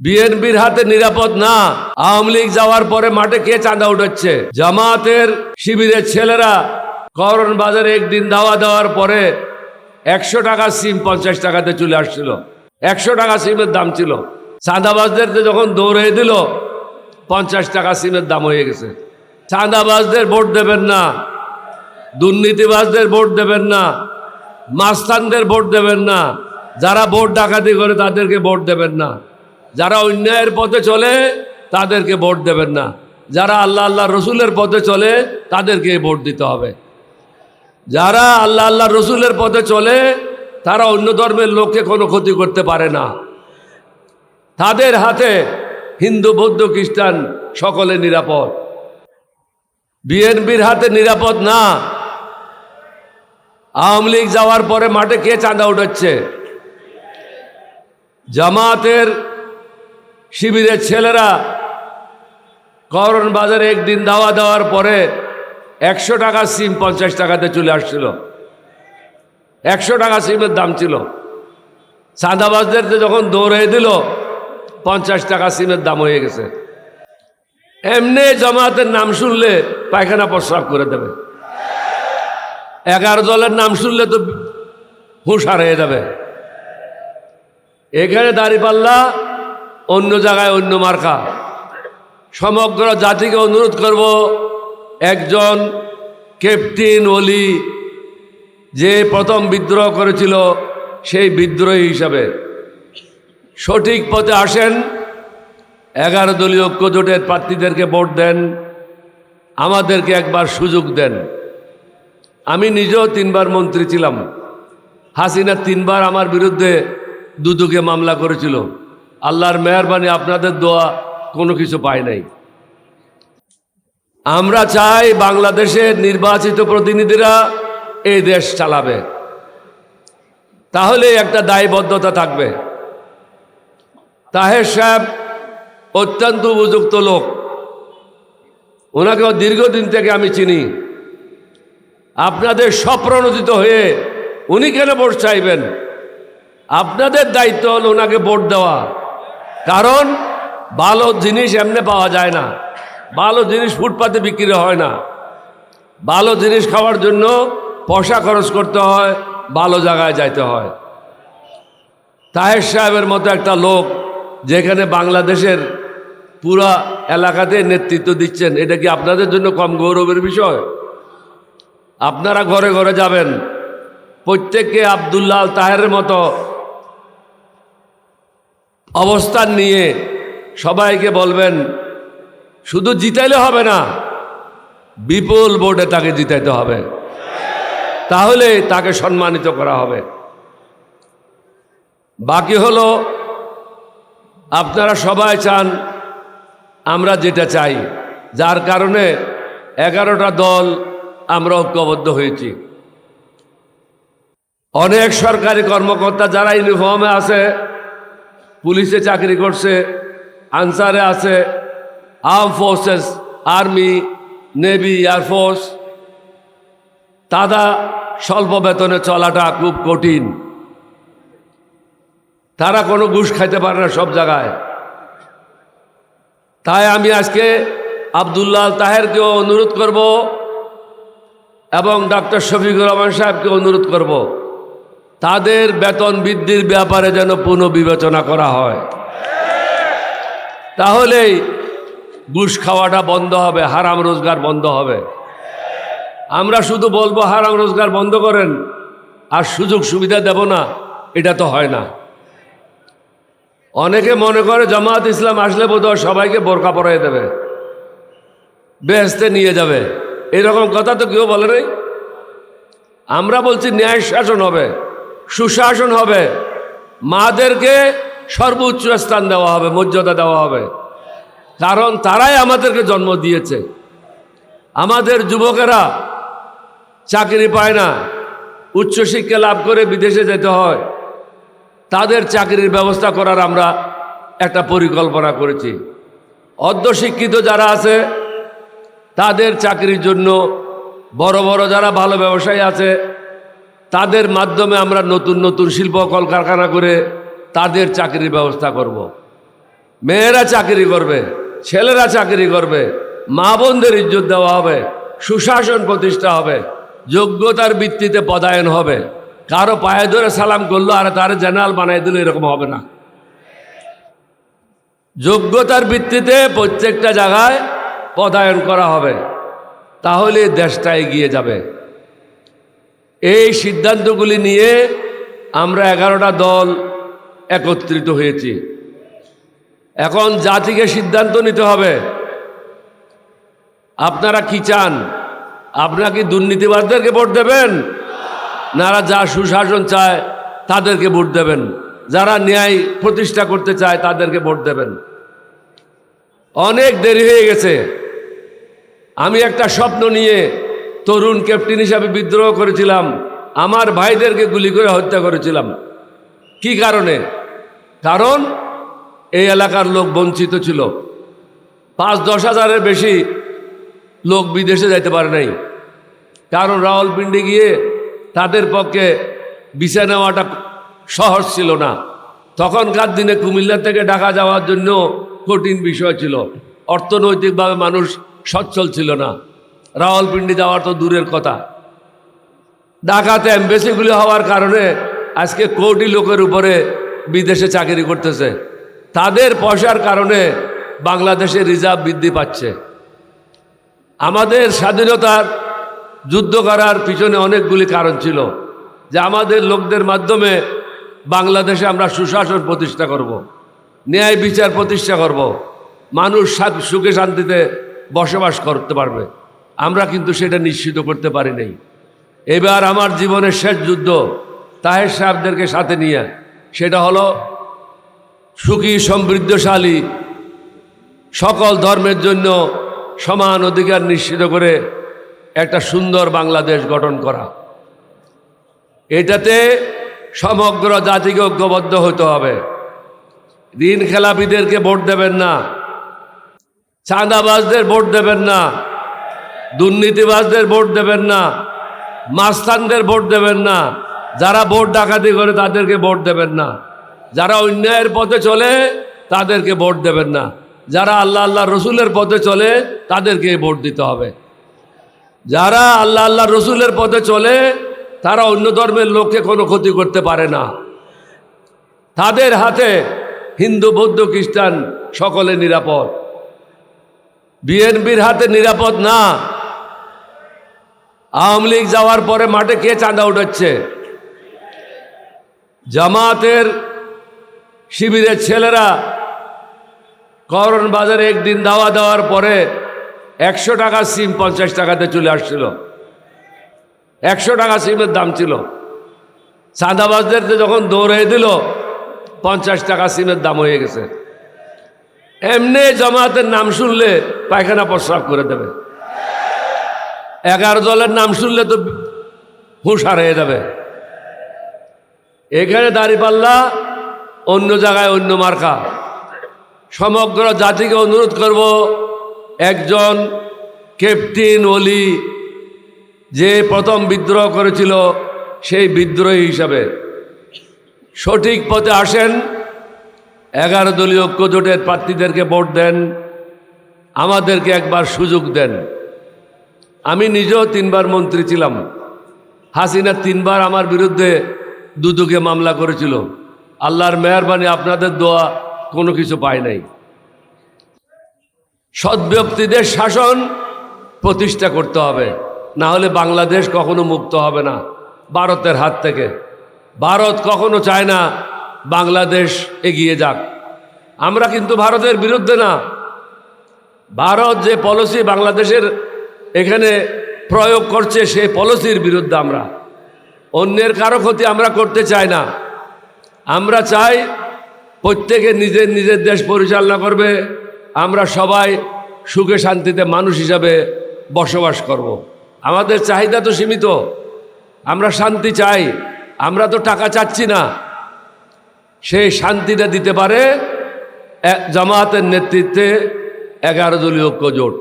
বিএনপির হাতে নিরাপদ না। আওয়ামী লীগ যাওয়ার পরে মাঠে কে চাঁদা উঠাচ্ছে জামাতের শিবিরের ছেলেরা করণ বাজারে একদিন দাওয়া দেওয়ার পরে একশো টাকা সিম পঞ্চাশ টাকাতে চলে আসছিল। একশো টাকা সিমের দাম ছিল। চাঁদাবাজদের যখন দৌড়ে দিল, পঞ্চাশ টাকা সিমের দাম হয়ে গেছে। চাঁদাবাজদের ভোট দেবেন না। দুর্নীতিবাজদের ভোট দেবেন না। মাস্তানদের ভোট দেবেন না। যারা ভোট ডাকাতি করে তাদেরকে ভোট দেবেন না। যারা অন্যায়ের পথে চলে, তাদেরকে ভোট দেবেন না। যারা আল্লাহ আল্লাহ রসুলের পথে চলে, তাদেরকে ভোট দিতে হবে। যারা আল্লাহ আল্লাহ রসুলের পথে চলে, তারা অন্য ধর্মের লোককে কোনো ক্ষতি করতে পারে না। তাদের হাতে হিন্দু, বৌদ্ধ, খ্রিস্টান সকলে নিরাপদ। বিএনপির হাতে নিরাপদ না। আওয়ামী লীগ যাওয়ার পরে মাঠে কে চাঁদা উঠাচ্ছে? জামাতের শিবিরের ছেলেরা করণ বাজারে একদিন দাওয়া দেওয়ার পরে একশো টাকা সিম পঞ্চাশ টাকাতে চলে আসছিল। একশো টাকা সিমের দাম ছিল। চাঁদাবাজদের যখন দৌড়ে দিল, পঞ্চাশ টাকা সিমের দাম হয়ে গেছে। এমনি জামাতের নাম শুনলে পায়খানা প্রস্রাব করে দেবে। এগারো দলের নাম শুনলে তো হুঁশার হয়ে যাবে। এখানে দাঁড়িপাল্লা অন্য জায়গায় অন্য মার্কা। সমগ্র জাতিকে অনুরোধ করব, একজন ক্যাপ্টেন ওলি যে প্রথম বিদ্রোহ করেছিল সেই বিদ্রোহী হিসাবে। সঠিক পথে আসেন, এগারো দলীয় ঐক্য জোটের প্রার্থীদেরকে ভোট দেন, আমাদেরকে একবার সুযোগ দেন। আমি নিজেও তিনবার মন্ত্রী ছিলাম। হাসিনা তিনবার আমার বিরুদ্ধে দুদুকে মামলা করেছিল। আল্লাহর মেহরবানি, আপনাদের দোয়া কোনো কিছু পায় নাই। আমরা চাই বাংলাদেশের নির্বাচিত প্রতিনিধিরা এই দেশ চালাবে। তাহলে একটা দায়বদ্ধতা থাকবে। তাহের সাহেব অত্যন্ত উপযুক্ত লোক। ওনাকেও দীর্ঘদিন থেকে আমি চিনি। আপনাদের স্বপ্রণোদিত হয়ে উনি কেন ভোট চাইবেন? আপনাদের দায়িত্ব হল ওনাকে ভোট দেওয়া। কারণ ভালো জিনিস এমনি পাওয়া যায় না। ভালো জিনিস ফুটপাতে বিক্রি হয় না। ভালো জিনিস খাওয়ার জন্য পয়সা খরচ করতে হয়, ভালো জায়গায় যাইতে হয়। তাহের সাহেবের মতো একটা লোক যেখানে বাংলাদেশের পুরা এলাকাতে নেতৃত্ব দিচ্ছেন, এটা কি আপনাদের জন্য কম গৌরবের বিষয়? আপনারা ঘরে ঘরে যাবেন। প্রত্যেককে আবদুল্লাহ তাহের মতো অবস্থান নিয়ে সবাইকে বলবেন, শুধু জিতাইলে হবে না, বিপুল বোর্ডে তাকে জিতাইতে হবে। তাহলে তাকে সম্মানিত করা হবে। বাকি হলো, আপনারা সবাই চান, আমরা যেটা চাই। যার কারণে এগারোটা দল আমরা ঐক্যবদ্ধ হয়েছি। অনেক সরকারি কর্মকর্তা যারা ইউনিফর্মে আছে পুলিশে চাকরি করছে, আনসারে আছে, arm forces, army, navy air force তারা স্বল্প বেতনে চলাটা খুব কঠিন। তারা কোনো ঘুষ খাইতে পারে না সব জায়গায়। তাই আমি আজকে আবদুল্লাহ তাহেরকেও অনুরোধ করব এবং ডাক্তার শফিকুর রহমান সাহেবকে অনুরোধ করব। তাদের বেতন বৃদ্ধির ব্যাপারে যেন পুনর্বিবেচনা করা হয়। তাহলেই ঘুষ খাওয়াটা বন্ধ হবে, হারাম রোজগার বন্ধ হবে। আমরা শুধু বলব হারাম রোজগার বন্ধ করেন, আর সুযোগ সুবিধা দেব না, এটা তো হয় না। অনেকে মনে করে জামাত ইসলাম আসলে বোধহয় সবাইকে বোরকা পরাই দেবে বেহেস্তে নিয়ে যাবে। এরকম কথা তো কেউ বলে নাই। আমরা বলছি ন্যায় শাসন হবে। সুশাসন হবে। মাদেরকে সর্বোচ্চ স্থান দেওয়া হবে, মর্যাদা দেওয়া হবে। কারণ তারাই আমাদেরকে জন্ম দিয়েছে। আমাদের যুবকেরা চাকরি পায় না, উচ্চশিক্ষা লাভ করে বিদেশে যেতে হয়। তাদের চাকরির ব্যবস্থা করার আমরা একটা পরিকল্পনা করেছি। অর্ধশিক্ষিত যারা আছে, তাদের চাকরির জন্য বড় বড় যারা ভালো ব্যবসায়ী আছে তাদের মাধ্যমে আমরা নতুন নতুন শিল্প কলকারখানা করে তাদের চাকরির ব্যবস্থা করব। মেয়েরা চাকরি করবে, ছেলেরা চাকরি করবে, মা বোনদের ইজ্জত দেওয়া হবে, সুশাসন প্রতিষ্ঠা হবে, যোগ্যতার ভিত্তিতে পদায়ন হবে। কারও পায়ে ধরে সালাম করল আর তার জেনারেল বানাই দিল, এরকম হবে না। যোগ্যতার ভিত্তিতে প্রত্যেকটা জায়গায় পদায়ন করা হবে। তাহলে দেশটা এগিয়ে যাবে। এই সিদ্ধান্তগুলি নিয়ে আমরা এগারোটা দল একত্রিত হয়েছি। এখন জাতিকে সিদ্ধান্ত নিতে হবে। আপনারা কি চান? আপনারা কি দুর্নীতিবাদদেরকে ভোট দেবেন? নারা যা সুশাসন চায়, তাদেরকে ভোট দেবেন। যারা ন্যায় প্রতিষ্ঠা করতে চায়, তাদেরকে ভোট দেবেন। অনেক দেরি হয়ে গেছে। আমি একটা স্বপ্ন নিয়ে তরুণ ক্যাপ্টেন হিসাবে বিদ্রোহ করেছিলাম। আমার ভাইদেরকে গুলি করে হত্যা করেছিলাম। কি কারণে? কারণ এই এলাকার লোক বঞ্চিত ছিল। পাঁচ দশ হাজারের বেশি লোক বিদেশে যাইতে পারে নাই। কারণ রাওয়ালপিন্ডি গিয়ে তাদের পক্ষে বিছা নেওয়াটা সহজ ছিল না। তখনকার দিনে কুমিল্লা থেকে ঢাকা যাওয়ার জন্য কঠিন বিষয় ছিল। অর্থনৈতিকভাবে মানুষ সচ্ছল ছিল না। রাওয়ালপিন্ডি যাওয়ার তো দূরের কথা ঢাকাতে এম্বাসিগুলি হওয়ার কারণে আজকে কোটি লোকের উপরে বিদেশে চাকরি করতেছে তাদের পয়সার কারণে বাংলাদেশে রিজার্ভ বৃদ্ধি পাচ্ছে আমাদের স্বাধীনতার যুদ্ধ করার পিছনে অনেকগুলি কারণ ছিল, যে আমাদের লোকদের মাধ্যমে বাংলাদেশে আমরা সুশাসন প্রতিষ্ঠা করব। ন্যায় বিচার প্রতিষ্ঠা করব। মানুষ সুখে শান্তিতে বসবাস করতে পারবে আমরা কিন্তু সেটা নিশ্চিত করতে পারি নাই। এবার আমার জীবনের শেষ যুদ্ধ তাহের সাহেবদেরকে সাথে নিয়ে, সেটা হলো সুখী, সমৃদ্ধশালী, সকল ধর্মের জন্য সমান অধিকার নিশ্চিত করে একটা সুন্দর বাংলাদেশ গঠন করা। এটাতে সমগ্র জাতিকে ঐক্যবদ্ধ হতে হবে। ঋণ খেলাপিদেরকে ভোট দেবেন না, চাঁদাবাজদের ভোট দেবেন না দুর্নীতিবাজদের ভোট দেবেন না, মাস্তানদের ভোট দেবেন না, যারা ভোট ডাকাতি করে তাদেরকে ভোট দেবেন না, যারা অন্যায়ের পথে চলে তাদেরকে ভোট দেবেন না, যারা আল্লাহ আল্লাহ রসুলের পথে চলে তাদেরকে ভোট দিতে হবে। যারা আল্লাহ আল্লাহ রসুলের পথে চলে তারা অন্য ধর্মের লোককে কোনো ক্ষতি করতে পারে না। তাদের হাতে হিন্দু, বৌদ্ধ, খ্রিস্টান সকলে নিরাপদ। বিএনপির হাতে নিরাপদ না আওয়ামী লীগ যাওয়ার পরে মাঠে কে চাঁদা উঠাচ্ছে জামাতের শিবিরের ছেলেরা করণ বাজারে একদিন দাওয়া দেওয়ার পরে একশো টাকা সিম পঞ্চাশ টাকাতে চলে আসছিল। একশো টাকা সিমের দাম ছিল। চাঁদাবাজদের যখন দৌড়ে দিল, পঞ্চাশ টাকা সিমের দাম হয়ে গেছে। এমনি জামাতের নাম শুনলে পায়খানা প্রস্রাব করে দেবে। এগারো দলের নাম শুনলে তো হুঁশার হয়ে যাবে। এখানে দাঁড়িপাল্লা, অন্য জায়গায় অন্য মার্কা। সমগ্র জাতিকে অনুরোধ করব, একজন ক্যাপ্টেন অলি যে প্রথম বিদ্রোহ করেছিল সেই বিদ্রোহী হিসাবে। সঠিক পথে আসেন, এগারো দলীয় ঐক্যজোটের প্রার্থীদেরকে ভোট দেন, আমাদেরকে একবার সুযোগ দেন। আমি নিজেও তিনবার মন্ত্রী ছিলাম। হাসিনা তিনবার আমার বিরুদ্ধে দুদুকে মামলা করেছিল। আল্লাহর মেহরবানি, আপনাদের দোয়া কোনো কিছু পায় নাই। সৎ ব্যক্তিদের শাসন প্রতিষ্ঠা করতে হবে। না হলে বাংলাদেশ কখনো মুক্ত হবে না ভারতের হাত থেকে। ভারত কখনো চায় না বাংলাদেশ এগিয়ে যাক। আমরা কিন্তু ভারতের বিরুদ্ধে না। ভারত যে পলিসি বাংলাদেশের এখানে প্রয়োগ করছে সেই পলিসির বিরুদ্ধে আমরা। অন্যের কারও ক্ষতি আমরা করতে চাই না। আমরা চাই প্রত্যেকে নিজের নিজের দেশ পরিচালনা করবে। আমরা সবাই সুখে শান্তিতে মানুষ হিসাবে বসবাস করব। আমাদের চাহিদা তো সীমিত। আমরা শান্তি চাই। আমরা তো টাকা চাচ্ছি না। সেই শান্তিটা দিতে পারে জামায়াতের নেতৃত্বে এগারো দলীয় ঐক্য জোট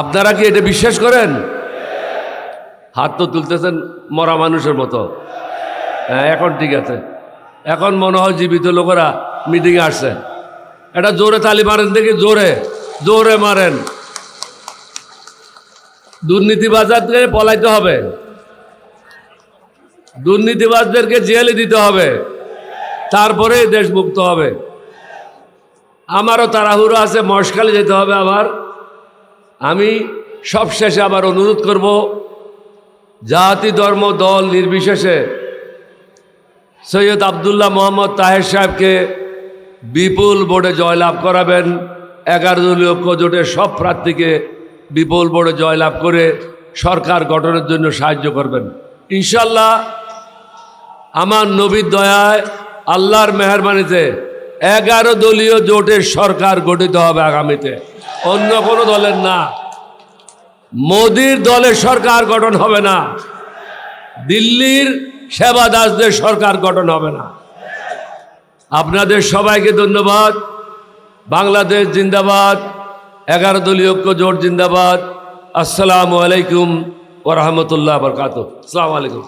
আপনারা কি এটা বিশ্বাস করেন? হাত তো তুলতেছেন মরা মানুষের মতো। হ্যাঁ এখন ঠিক আছে। এখন মনে হয় জীবিত লোকেরা মিটিংয়ে আসছে। এটা জোরে তালি মারেন দেখি, জোরে জোরে মারেন। দুর্নীতিবাজারকে পলাইতে হবে। দুর্নীতিবাজদেরকে জেলে দিতে হবে। তারপরে দেশ মুক্ত হবে। আমারও তাড়াহুড়ো আছে মশকালে যেতে হবে আবার। আমি সবশেষে আবার অনুরোধ করব, জাতি, ধর্ম, দল নির্বিশেষে সৈয়দ আবদুল্লাহ মোহাম্মদ তাহের সাহেবকে বিপুল বোর্ডে জয়লাভ করাবেন। এগারো দলীয় জোটের সব প্রার্থীকে বিপুল বোর্ডে জয়লাভ করে সরকার গঠনের জন্য সাহায্য করবেন। ইনশাল্লাহ আমার নবীর দয়ায় আল্লাহর মেহরবানিতে এগারো দলীয় জোটের সরকার গঠিত হবে আগামীতে। অন্য কোনো দলের না। মোদির দলের সরকার গঠন হবে না। দিল্লির সেবা দাসদের সরকার গঠন হবে না। আপনাদের সবাইকে ধন্যবাদ। বাংলাদেশ জিন্দাবাদ। এগারো দলীয় ঐক্য জোট জিন্দাবাদ। আসসালামু আলাইকুম ওরহমতুল্লাহ বরকাত আসসালামু আলাইকুম।